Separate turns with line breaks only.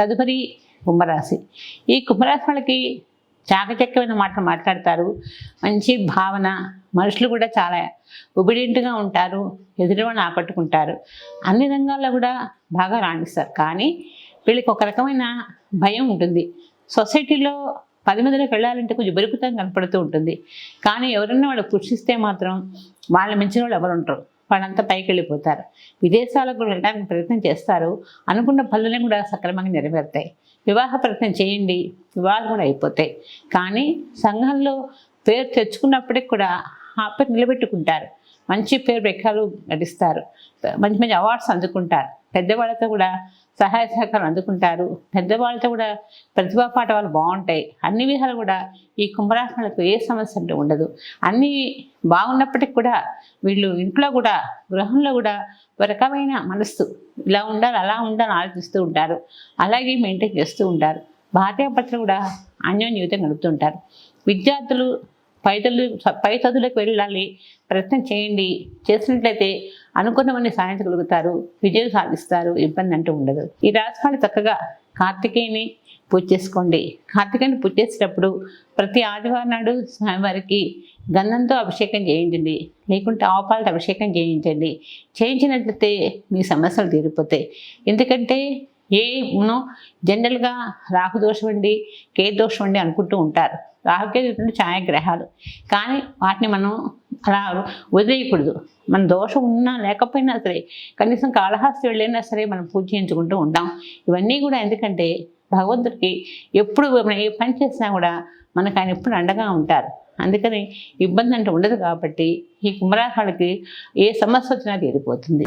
తదుపరి కుంభరాశి. ఈ కుంభరాశి వాళ్ళకి చాకచక్యమైన మాటలు మాట్లాడతారు. మంచి భావన మనుషులు కూడా చాలా ఉబిడింటిగా ఉంటారు ఎదురువాడిని ఆకట్టుకుంటారు. అన్ని రంగాల్లో కూడా బాగా రాణిస్తారు. కానీ వీళ్ళకి ఒక రకమైన భయం ఉంటుంది. సొసైటీలో పది మందిలోకి వెళ్ళాలంటే కొంచెం బెరుకుతం కనపడుతూ ఉంటుంది. కానీ ఎవరైనా వాళ్ళు పుష్టిస్తే మాత్రం వాళ్ళ మించిన వాళ్ళు ఎవరు ఉంటారు వాళ్ళంతా పైకి వెళ్ళిపోతారు విదేశాలకు కూడా వెళ్ళడానికి ప్రయత్నం చేస్తారు. అనుకున్న పనులన్నీ కూడా సక్రమంగా నెరవేరుతాయి. వివాహ ప్రయత్నం చేయండి వివాహాలు కూడా అయిపోతాయి. కానీ సంఘంలో పేరు తెచ్చుకున్నప్పటికి కూడా ఆ పేరు నిలబెట్టుకుంటారు. మంచి పేరు రెక్కలు నటిస్తారు. మంచి మంచి అవార్డ్స్ అందుకుంటారు. పెద్దవాళ్ళతో కూడా సహాయ సహకారం అందుకుంటారు. పెద్దవాళ్ళతో కూడా ప్రతిభా పాట వాళ్ళు బాగుంటాయి. అన్ని విధాలు కూడా ఈ కుంభరాశులకు ఏ సమస్య అంటే ఉండదు. అన్నీ బాగున్నప్పటికి కూడా వీళ్ళు ఇంట్లో కూడా గృహంలో కూడా ఒక రకమైన మనస్సు ఇలా ఉండాలి అలా ఉండాలని ఆలోచిస్తూ ఉంటారు. అలాగే మెయింటైన్ చేస్తూ ఉంటారు. భార్యాభర్తలు కూడా అన్యోన్యూతం గడుపుతుంటారు విద్యార్థులు పై పై చదువులకు వెళ్ళాలి ప్రయత్నం చేయండి. చేసినట్లయితే అనుకున్నవన్నీ సాధించగలుగుతారు. విజయం సాధిస్తారు. ఇబ్బంది అంటూ ఉండదు. ఈ రాశి చక్కగా కార్తికేయని పూజ చేసుకోండి. కార్తికేయని పూజ చేసేటప్పుడు ప్రతి ఆదివారం నాడు స్వామివారికి గంధంతో అభిషేకం చేయించండి. లేకుంటే ఆవుపాలతో అభిషేకం చేయించండి. చేయించినట్లయితే మీ సమస్యలు తీరిపోతాయి. ఎందుకంటే ఏ జనరల్గా రాహుదోషం అండి కేదోషం అండి అనుకుంటూ ఉంటారు. రాహుకే రెండు ఛాయాగ్రహాలు. కానీ వాటిని మనం అలా వదిలేయకూడదు. మన దోషం ఉన్నా లేకపోయినా సరే కనీసం కాళహస్తి వెళ్ళైనా సరే మనం పూజ చేయించుకుంటూ ఉంటాం. ఇవన్నీ కూడా ఎందుకంటే భగవంతుడికి ఎప్పుడు మనం ఏ పని చేసినా కూడా మనకు ఆయన ఎప్పుడు అండగా ఉంటారు. అందుకని ఇబ్బంది అంటే ఉండదు కాబట్టి ఈ కుంభరాహాలకి ఏ సమస్య వచ్చినా తీరిపోతుంది